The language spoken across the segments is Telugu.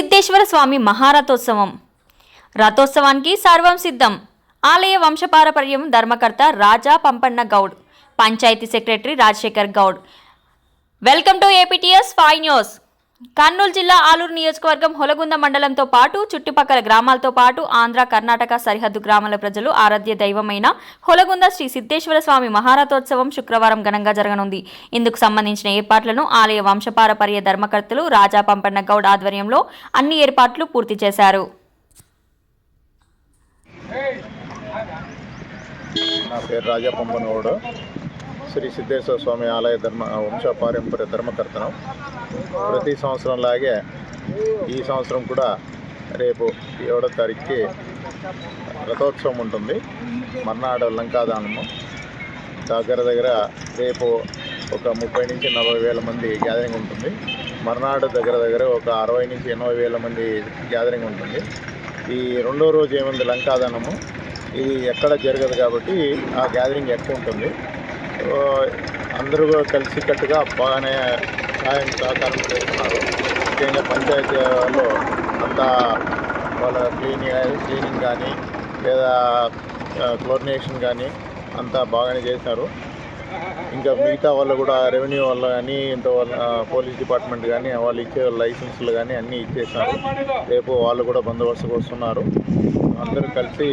సిద్ధేశ్వర స్వామి మహారథోత్సవం. రథోత్సవానికి సర్వం సిద్ధం. ఆలయ వంశపారపర్యం ధర్మకర్త Raja Pampanna Goud panchayat secretary Rajasekhar Goud. Welcome to A P T S five news. Kurnool జిల్లా ఆలూరు నియోజకవర్గం హొలగుంద మండలంతో పాటు చుట్టుపక్కల గ్రామాలతో పాటు ఆంధ్ర కర్ణాటక సరిహద్దు గ్రామాల ప్రజలు ఆరాధ్య దైవమైన హొలగుంద శ్రీ సిద్ధేశ్వర స్వామి మహారథోత్సవం శుక్రవారం ఘనంగా జరగనుంది. ఇందుకు సంబంధించిన ఏర్పాట్లను ఆలయ వంశపారపర్య ధర్మకర్తలు రాజా పంపన్న గౌడ్ ఆధ్వర్యంలో అన్ని ఏర్పాట్లు పూర్తి చేశారు. నా పేరు రాజా పంపనగౌడ్. శ్రీ సిద్ధేశ్వర స్వామి ఆలయ ధర్మ వంశ పారంపర్య ప్రతి సంవత్సరం లాగే ఈ సంవత్సరం కూడా రేపు ఏడో తారీఖుకి రథోత్సవం ఉంటుంది. మర్నాడు లంకాదానము. దగ్గర దగ్గర రేపు ఒక ముప్పై నుంచి నలభై వేల మంది గ్యాదరింగ్ ఉంటుంది. మర్నాడు దగ్గర దగ్గర ఒక అరవై నుంచి ఎనభై వేల మంది గ్యాదరింగ్ ఉంటుంది. ఈ రెండో రోజు ఏముంది లంకాదానము? ఇది ఎక్కడ జరగదు కాబట్టి ఆ గ్యాదరింగ్ ఎక్కువ ఉంటుంది. అందరూ కూడా కలిసికట్టుగా బాగానే సహాయం సహకారం చేస్తున్నారు. ముఖ్యంగా పంచాయతీలో అంతా వాళ్ళ క్లీనింగ్ క్లీనింగ్ కానీ లేదా క్లోరినేషన్ కానీ అంతా బాగానే చేశారు. ఇంకా మిగతా వాళ్ళు కూడా రెవెన్యూ వాళ్ళు కానీ ఇంత వాళ్ళ పోలీస్ డిపార్ట్మెంట్ కానీ వాళ్ళు ఇచ్చే లైసెన్సులు కానీ అన్నీ ఇచ్చేసారు రేపు వాళ్ళు కూడా బందోబస్తుకు వస్తున్నారు. అందరూ కలిసి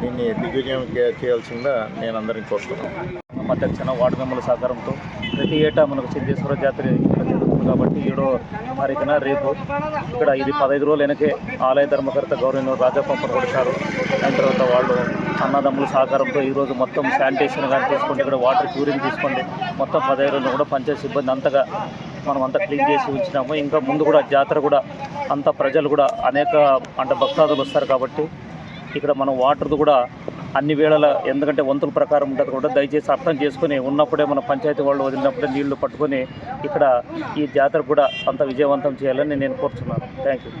దీన్ని దిగ్విజయం చేయాల్సిందిగా నేను అందరిని కోరుతున్నాను. అధ్యక్షన వార్డు మెంబర్ల సహకారంతో ప్రతి ఏటా మనకు సిద్ధేశ్వర జాతర జరుగుతుంది కాబట్టి ఏడో తారీఖున రేపు ఇక్కడ ఇది పదహైదు రోజులు వెనకే ఆలయ ధర్మకర్త గౌరవ రాజా కొడతారు. దాని తర్వాత వాళ్ళు అన్నదమ్ముల సహకారంతో ఈరోజు మొత్తం శానిటేషన్ కానీ తీసుకోండి ఇక్కడ వాటర్ క్యూరింగ్ తీసుకోండి. మొత్తం పదహైదు రోజులు కూడా పంచాయతీ సిబ్బంది అంతగా మనం అంతా క్లీన్ చేసి ఉంచినాము. ఇంకా ముందు కూడా జాతర కూడా అంత ప్రజలు కూడా అనేక అంటే భక్తాదులు వస్తారు కాబట్టి ఇక్కడ మనం వాటర్ది కూడా అన్ని వేళల ఎందుకంటే వంతుల ప్రకారం ఉంటుంది కూడా దయచేసి అర్థం చేసుకుని ఉన్నప్పుడే మన పంచాయతీ వాళ్ళు వదిలినప్పుడే నీళ్ళు పట్టుకొని ఇక్కడ ఈ జాతర కూడా అంత విజయవంతం చేయాలని నేను కోరుతున్నాను థ్యాంక్ యూ